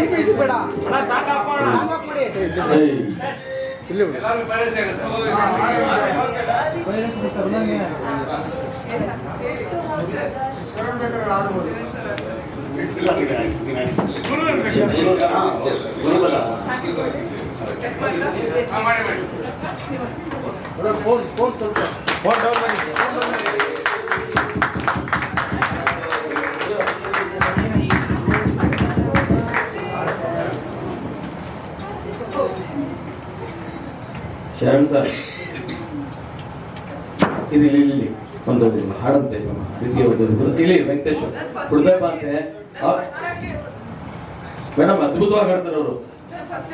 ಈಗ ಇದು ಬೇಡ ಸಾಂಗ್ ಆಫ್ ಮಾಡಿ ಇಲ್ಲಿ ಬಿಡಿ ಫೋನ್ ಫೋನ್ ಸ್ವಲ್ಪ ಶರಣ್ ಸರ್ ಇಲ್ಲಿ ಇಲ್ಲಿ ಒಂದು ಹಾಡಂತೆ ರೀತಿಯ ಒಂದು ಇಲ್ಲಿ ವೆಂಕಟೇಶ್ವರ್ ಹೃದಯ ಅಂತೆ ಮೇಡಮ್ ಅದ್ಭುತವಾಗಿ ಹಾಡ್ತಾರೆ ಅವರು. First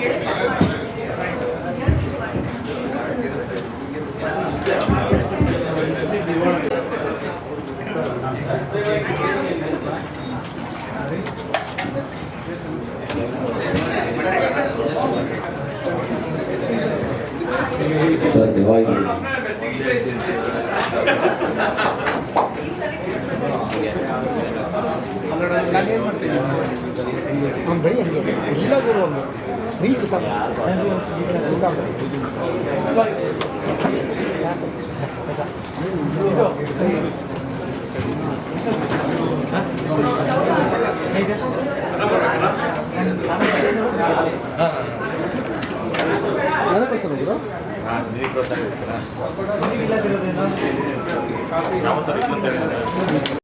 そうやってワイドに。Thank you. ಸರ್ ಯಾವತ್ತೂ